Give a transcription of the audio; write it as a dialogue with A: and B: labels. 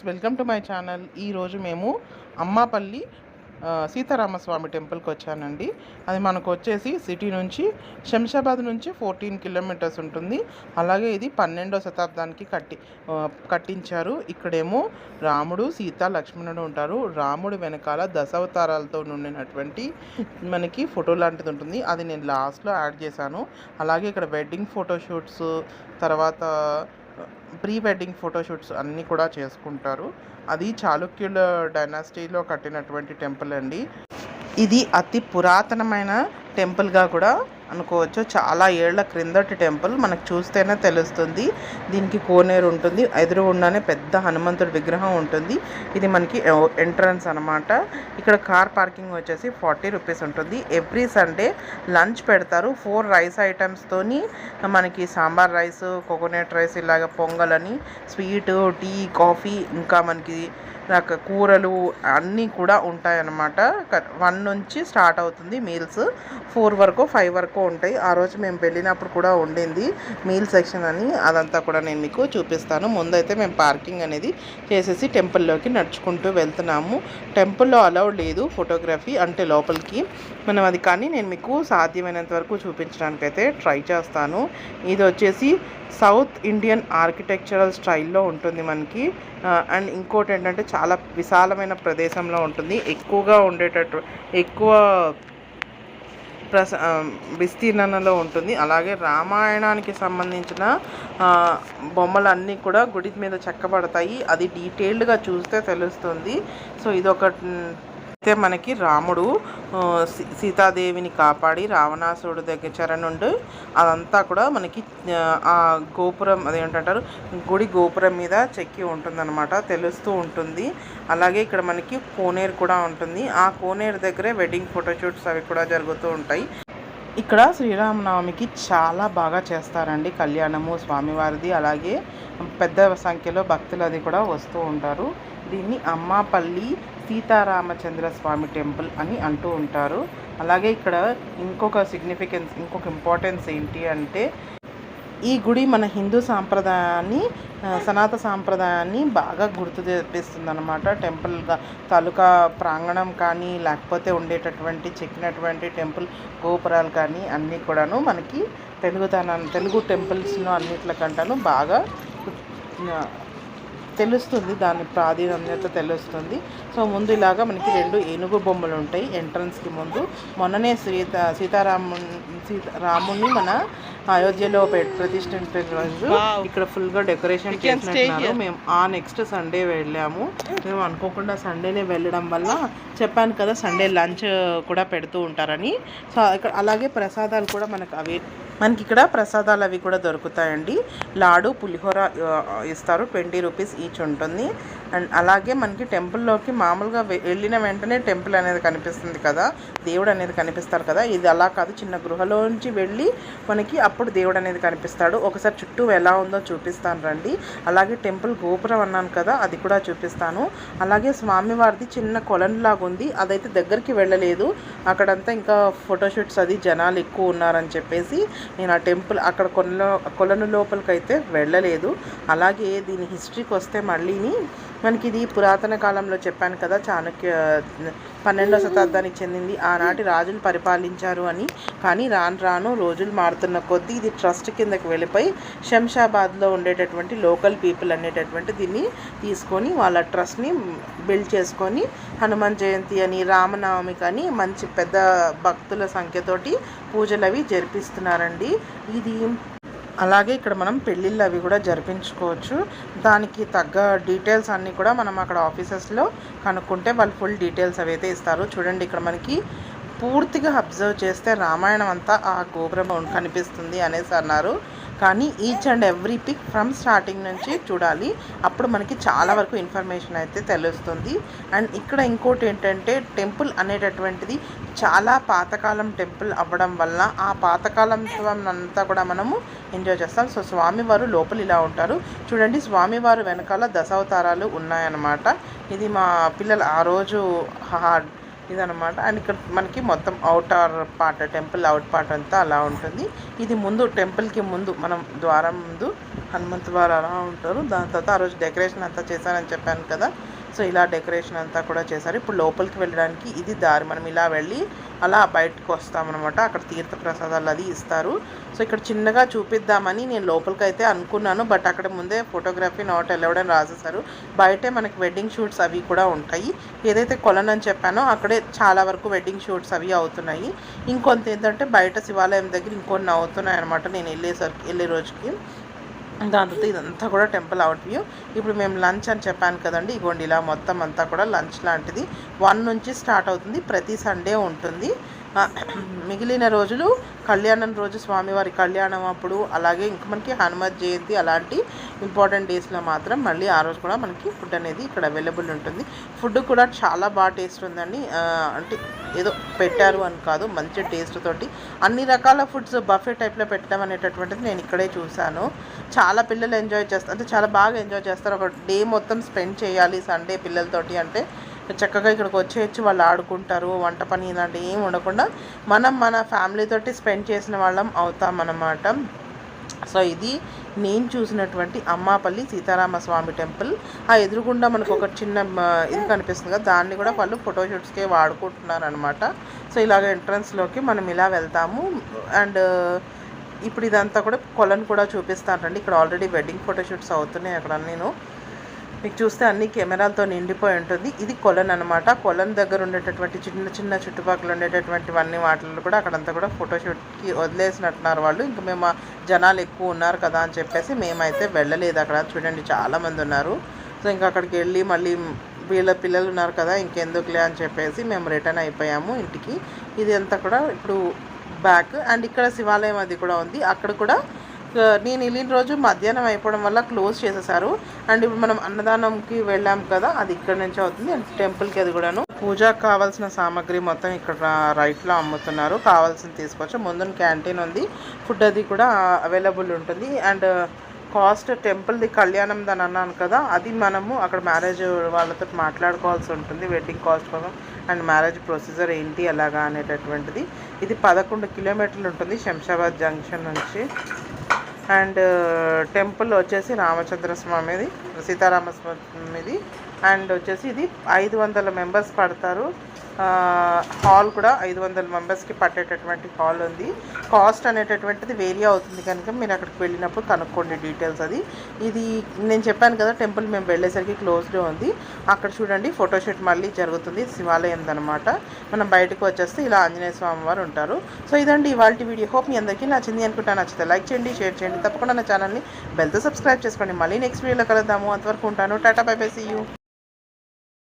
A: Friends welcome to my channel. ఈరోజు మేము అమ్మాపల్లి సీతారామస్వామి టెంపుల్కి వచ్చానండి. అది మనకు వచ్చేసి సిటీ నుంచి శంషాబాద్ నుంచి ఫోర్టీన్ కిలోమీటర్స్ ఉంటుంది. అలాగే ఇది పన్నెండో శతాబ్దానికి కట్టి కట్టించారు. ఇక్కడేమో రాముడు సీత లక్ష్మణుడు ఉంటారు. రాముడు వెనకాల దశావతారాలతో ఉండినటువంటి మనకి ఫోటో లాంటిది ఉంటుంది. అది నేను లాస్ట్లో యాడ్ చేశాను. అలాగే ఇక్కడ వెడ్డింగ్ ఫోటోషూట్స్ తర్వాత ప్రీ వెడ్డింగ్ ఫోటోషూట్స్ అన్నీ కూడా చేసుకుంటారు. అది చాళుక్యుల డైనాసిటీలో కట్టినటువంటి టెంపుల్ అండి. ఇది అతి పురాతనమైన టెంపుల్గా కూడా అనుకోవచ్చు. చాలా ఏళ్ళ క్రిందటి టెంపుల్ మనకు చూస్తేనే తెలుస్తుంది. దీనికి కోనేరు ఉంటుంది. ఎదురుగుండానే పెద్ద హనుమంతుడి విగ్రహం ఉంటుంది. ఇది మనకి ఎంట్రన్స్ అన్నమాట. ఇక్కడ కార్ పార్కింగ్ వచ్చేసి ఫార్టీ రూపీస్ ఉంటుంది. ఎవ్రీ సండే లంచ్ పెడతారు. ఫోర్ రైస్ ఐటమ్స్తోని మనకి సాంబార్ రైస్ కోకోనట్ రైస్ ఇలాగ అని స్వీట్ టీ కాఫీ ఇంకా మనకి నాకు కూరలు అన్నీ కూడా ఉంటాయన్నమాట. వన్ నుంచి స్టార్ట్ అవుతుంది మీల్స్. ఫోర్ వరకు ఫైవ్ వరకు ఉంటాయి. ఆ రోజు మేము వెళ్ళినప్పుడు కూడా ఉండింది మీల్ సెక్షన్ అని. అదంతా కూడా నేను మీకు చూపిస్తాను. ముందైతే మేము పార్కింగ్ అనేది చేసేసి టెంపుల్లోకి నడుచుకుంటూ వెళ్తున్నాము. టెంపుల్లో అలౌడ్ లేదు ఫోటోగ్రఫీ అంటే లోపలికి. మనం అది కానీ నేను మీకు సాధ్యమైనంత వరకు చూపించడానికి అయితే ట్రై చేస్తాను. ఇది వచ్చేసి సౌత్ ఇండియన్ ఆర్కిటెక్చరల్ స్టైల్లో ఉంటుంది మనకి. అండ్ ఇంకోటి ఏంటంటే చాలా విశాలమైన ప్రదేశంలో ఉంటుంది. ఎక్కువగా ఉండేటట్టు ఎక్కువ ప్రస విస్తీర్ణంలో ఉంటుంది. అలాగే రామాయణానికి సంబంధించిన బొమ్మలన్నీ కూడా గుడి మీద చెక్కబడతాయి. అది డీటెయిల్డ్గా చూస్తే తెలుస్తుంది. సో ఇది ఒక అయితే మనకి రాముడు సీ- సీతాదేవిని కాపాడి రావణాసురుడు దగ్గర చెర నుండి అదంతా కూడా మనకి ఆ, ఆ గోపురం అదేంటంటారు? గుడి గోపురం మీద చెక్కి ఉంటుందన్నమాట తెలుస్తూ ఉంటుంది. అలాగే ఇక్కడ మనకి కోనేరు కూడా ఉంటుంది. ఆ కోనేరు దగ్గరే వెడ్డింగ్ ఫోటోషూట్స్ అవి కూడా జరుగుతూ ఉంటాయి. ఇక్కడ శ్రీరామనవమికి చాలా బాగా చేస్తారండి కళ్యాణము స్వామివారిది. అలాగే పెద్ద సంఖ్యలో భక్తులు అది కూడా వస్తూ ఉంటారు. దీన్ని అమ్మాపల్లి సీతారామచంద్ర స్వామి టెంపుల్ అని అంటూ ఉంటారు. అలాగే ఇక్కడ ఇంకొక సిగ్నిఫికెన్స్ ఇంకొక ఇంపార్టెన్స్ ఏంటి అంటే ఈ గుడి మన హిందూ సాంప్రదాయాన్ని సనాత సనాతన సాంప్రదాయాన్ని బాగా గుర్తు తెప్పిస్తుంది అనమాట టెంపుల్గా తాలూకా ప్రాంగణం కానీ లేకపోతే ఉండేటటువంటి చెక్కినటువంటి టెంపుల్ గోపురాలు కానీ అన్నీ కూడాను మనకి తెలుగుతనం తెలుగు టెంపుల్స్లో అన్నిట్ల కంటాను బాగా తెలుస్తుంది దాని ప్రాధాన్యత తెలుస్తుంది. సో ముందు ఇలాగా మనకి రెండు ఏనుగు బొమ్మలు ఉంటాయి ఎంట్రన్స్కి ముందు. మొన్ననే సీత సీతారాము సీత రాముని మన అయోధ్యలో ప్రతిష్ఠించిన రోజు. ఇక్కడ ఫుల్గా డెకరేషన్ చేసినట్టున్నారు. మేము ఆ నెక్స్ట్ సండే వెళ్ళాము. మేము అనుకోకుండా సండేనే వెళ్ళడం వల్ల చెప్పాను కదా సండే లంచ్ కూడా పెడుతూ ఉంటారని. సో ఇక్కడ అలాగే ప్రసాదాలు కూడా మనకు అవి మనకి ఇక్కడ ప్రసాదాలు అవి కూడా దొరుకుతాయండి. లాడు పులిహోర ఇస్తారు. ట్వంటీ రూపీస్ ఈచ్ ఉంటుంది. అండ్ అలాగే మనకి టెంపుల్లోకి మామూలుగా వె- వెళ్ళిన వెంటనే టెంపుల్ అనేది కనిపిస్తుంది కదా. దేవుడు అనేది కనిపిస్తారు కదా. ఇది అలా కాదు. చిన్న గృహలోంచి వెళ్ళి మనకి అప్పుడు దేవుడు అనేది కనిపిస్తాడు. ఒకసారి చుట్టూ ఎలా ఉందో చూపిస్తాను రండి. అలాగే టెంపుల్ గోపురం అన్నాను కదా అది కూడా చూపిస్తాను. అలాగే స్వామివారిది చిన్న కొలను లాగా ఉంది. అదైతే దగ్గరికి వెళ్ళలేదు. అక్కడంతా ఇంకా ఫోటోషూట్స్ అది జనాలు ఎక్కువ ఉన్నారని చెప్పేసి నేను ఆ టెంపుల్ అక్కడ కొలను కొలను లోపలికి అయితే వెళ్ళలేదు. అలాగే దీని హిస్టరీకి వస్తే మళ్ళీని మనకి ఇది పురాతన కాలంలో చెప్పాను కదా చాణక్య పన్నెండవ శతాబ్దానికి చెందింది. ఆనాటి రాజులు పరిపాలించారు అని. కానీ రాను రాను రోజులు మారుతున్న కొద్దీ ఇది ట్రస్ట్ కిందకి వెళ్ళిపోయి శంషాబాద్లో ఉండేటటువంటి లోకల్ పీపుల్ అనేటటువంటి దీన్ని తీసుకొని వాళ్ళ ట్రస్ట్ని బిల్డ్ చేసుకొని హనుమాన్ జయంతి అని రామనవమి కానీ మంచి పెద్ద భక్తుల సంఖ్యతోటి పూజలు అవి జరిపిస్తున్నారండి. ఇది అలాగే ఇక్కడ మనం పెళ్ళిళ్ళు అవి కూడా జరిపించుకోవచ్చు. దానికి తగ్గ డీటెయిల్స్ అన్నీ కూడా మనం అక్కడ ఆఫీసెస్లో కనుక్కుంటే వాళ్ళు ఫుల్ డీటెయిల్స్ అవి అయితే ఇస్తారు. చూడండి ఇక్కడ మనకి పూర్తిగా అబ్జర్వ్ చేస్తే రామాయణం అంతా ఆ గోపురం కనిపిస్తుంది అనేసి అన్నారు. కానీ each and every pic from starting నుంచి చూడాలి. అప్పుడు మనకి చాలా వరకు ఇన్ఫర్మేషన్ అయితే తెలుస్తుంది. అండ్ ఇక్కడ ఇంకోటి ఏంటంటే టెంపుల్ అనేటటువంటిది చాలా పాతకాలం టెంపుల్ అవ్వడం వల్ల ఆ పాతకాలం అంతా కూడా మనము ఎంజాయ్ చేస్తాం. సో స్వామివారు లోపల ఇలా ఉంటారు. చూడండి స్వామివారు వెనకాల దశావతారాలు ఉన్నాయన్నమాట. ఇది మా పిల్లలు ఆ రోజు హా- ఇదనమాట అండ్ ఇక్కడ మనకి మొత్తం outer part temple out part అంతా అలా ఉంటుంది. ఇది ముందు టెంపుల్కి ముందు మనం ద్వారం ముందు హనుమంత్ వారు అలా ఉంటారు. దాని తర్వాత ఆ రోజు డెకరేషన్ అంతా చేశానని చెప్పాను కదా. సో ఇలా డెకరేషన్ అంతా కూడా చేశారు. ఇప్పుడు లోపలికి వెళ్ళడానికి ఇది దారి. మనం ఇలా వెళ్ళి అలా బయటకు వస్తామన్నమాట. అక్కడ తీర్థ ప్రసాదాలు అది ఇస్తారు. సో ఇక్కడ చిన్నగా చూపిద్దామని నేను లోపలికి అయితే అనుకున్నాను. బట్ అక్కడ ముందే ఫోటోగ్రఫీ నాట్ అలౌడ్ అని రాసేసారు బయటే మనకి వెడ్డింగ్ షూట్స్ అవి కూడా ఉంటాయి. ఏదైతే కొలన్ అని చెప్పానో అక్కడే చాలా వరకు వెడ్డింగ్ షూట్స్ అవి అవుతున్నాయి. ఇంకొంత ఏంటంటే బయట శివాలయం దగ్గర ఇంకొన్ని అవుతున్నాయి అనమాట నేను వెళ్ళేసరికి వెళ్ళే రోజుకి. దాని తర్వాత ఇదంతా కూడా టెంపుల్ అవుట్ వ్యూ. ఇప్పుడు మేము లంచ్ అని చెప్పాను కదండి ఇగోండి ఇలా మొత్తం అంతా కూడా లంచ్ లాంటిది. వన్ నుంచి స్టార్ట్ అవుతుంది ప్రతి సండే ఉంటుంది. మిగిలిన రోజులు కళ్యాణం రోజు స్వామివారి కళ్యాణం అప్పుడు అలాగే ఇంక మనకి హనుమత్ జయంతి అలాంటి ఇంపార్టెంట్ డేస్లో మాత్రం మళ్ళీ ఆ రోజు కూడా మనకి ఫుడ్ అనేది ఇక్కడ అవైలబుల్ ఉంటుంది. ఫుడ్ కూడా చాలా బాగా టేస్ట్ ఉందండి. అంటే ఏదో పెట్టారు అని కాదు మంచి టేస్ట్ తోటి. అన్ని రకాల ఫుడ్స్ బఫే టైప్లో పెట్టడం అనేటటువంటిది నేను ఇక్కడే చూశాను. చాలా పిల్లలు ఎంజాయ్ చేస్తారు అంటే చాలా బాగా ఎంజాయ్ చేస్తారు. ఒక డే మొత్తం స్పెండ్ చేయాలి సండే పిల్లలతోటి అంటే చక్కగా ఇక్కడికి వచ్చేయచ్చు వాళ్ళు ఆడుకుంటారు వంట పని ఇలాంటివి ఏం ఉండకుండా మనం మన ఫ్యామిలీ తోటి స్పెండ్ చేసిన వాళ్ళం అవుతామన్నమాట సో ఇది నేను చూసినటువంటి అమ్మాపల్లి సీతారామ స్వామి టెంపుల్. ఆ ఎదురుగుండా మనకు ఒక చిన్న ఇది కనిపిస్తుంది కదా దాన్ని కూడా వాళ్ళు ఫోటోషూట్స్కే వాడుకుంటున్నారు అనమాట సో ఇలాగ ఎంట్రన్స్లోకి మనం ఇలా వెళ్తాము. అండ్ ఇప్పుడు ఇదంతా కూడా కొలను కూడా చూపిస్తానండి. ఇక్కడ ఆల్రెడీ వెడ్డింగ్ ఫోటోషూట్స్ అవుతున్నాయి అక్కడ నేను. మీకు చూస్తే అన్ని కెమెరాలతో నిండిపోయి ఉంటుంది. ఇది కొలన్ అనమాట కొలన్ దగ్గర ఉండేటటువంటి చిన్న చిన్న చుట్టుపక్కల ఉండేటటువంటివన్నీ వాటిల్లో కూడా అక్కడంతా కూడా ఫోటోషూట్కి వదిలేసినట్టున్నారు వాళ్ళు. ఇంకా మేము జనాలు ఎక్కువ ఉన్నారు కదా అని చెప్పేసి మేమైతే వెళ్ళలేదు అక్కడ. చూడండి చాలామంది ఉన్నారు. సో ఇంకా అక్కడికి వెళ్ళి మళ్ళీ వీళ్ళ పిల్లలు ఉన్నారు కదా ఇంకెందుకులే అని చెప్పేసి మేము రిటర్న్ అయిపోయాము ఇంటికి. ఇది అంతా కూడా ఇప్పుడు బ్యాక్ అండ్ ఇక్కడ శివాలయం అది కూడా ఉంది. అక్కడ కూడా నేను వెళ్ళిన రోజు మధ్యాహ్నం అయిపోవడం వల్ల క్లోజ్ చేసేసారు. అండ్ ఇప్పుడు మనం అన్నదానంకి వెళ్ళాం కదా అది ఇక్కడ నుంచి అవుతుంది. అండ్ టెంపుల్కి అది కూడాను. పూజకు కావాల్సిన సామాగ్రి మొత్తం ఇక్కడ రైట్లో అమ్ముతున్నారు. కావాల్సింది తీసుకోవచ్చు ముందు క్యాంటీన్ ఉంది. ఫుడ్ అది కూడా అవైలబుల్ ఉంటుంది. అండ్ కాస్ట్ టెంపుల్ది కళ్యాణం దాని అన్నాను కదా అది మనము అక్కడ మ్యారేజ్ వాళ్ళతో మాట్లాడుకోవాల్సి ఉంటుంది. వెడ్డింగ్ కాస్ట్ కోసం అండ్ మ్యారేజ్ ప్రొసీజర్ ఏంటి ఎలాగా అనేటటువంటిది. ఇది పదకొండు కిలోమీటర్లు ఉంటుంది శంషాబాద్ జంక్షన్ నుంచి. అండ్ టెంపుల్ వచ్చేసి రామచంద్ర స్వామిది సీతారామ స్వామిది అండ్ వచ్చేసి ఇది ఐదు వందల మెంబర్స్ పడతారు. హాల్ కూడా ఐదు వందల మెంబర్స్కి పట్టేటటువంటి హాల్ ఉంది. కాస్ట్ అనేటటువంటిది వేరీ అవుతుంది కనుక మీరు అక్కడికి వెళ్ళినప్పుడు కనుక్కోండి డీటెయిల్స్ అది. ఇది నేను చెప్పాను కదా టెంపుల్ మేము వెళ్ళేసరికి క్లోజ్డ్ ఉంది. అక్కడ చూడండి ఫోటోషూట్ మళ్ళీ జరుగుతుంది. శివాలయం అనమాట మనం బయటకు వచ్చేస్తే ఇలా ఆంజనేయ స్వామి వారు ఉంటారు. సో ఇదండి ఇవాళ వీడియో. హోప్ మీ అందరికీ నచ్చింది అనుకుంటా. నచ్చితే లైక్ చేయండి షేర్ చేయండి. తప్పకుండా నా ఛానల్ని బెల్తో సబ్స్క్రైబ్ చేసుకోండి. మళ్ళీ నెక్స్ట్ వీడియోలో కలుద్దాము. అంతవరకు ఉంటాను. Tata bye bye see you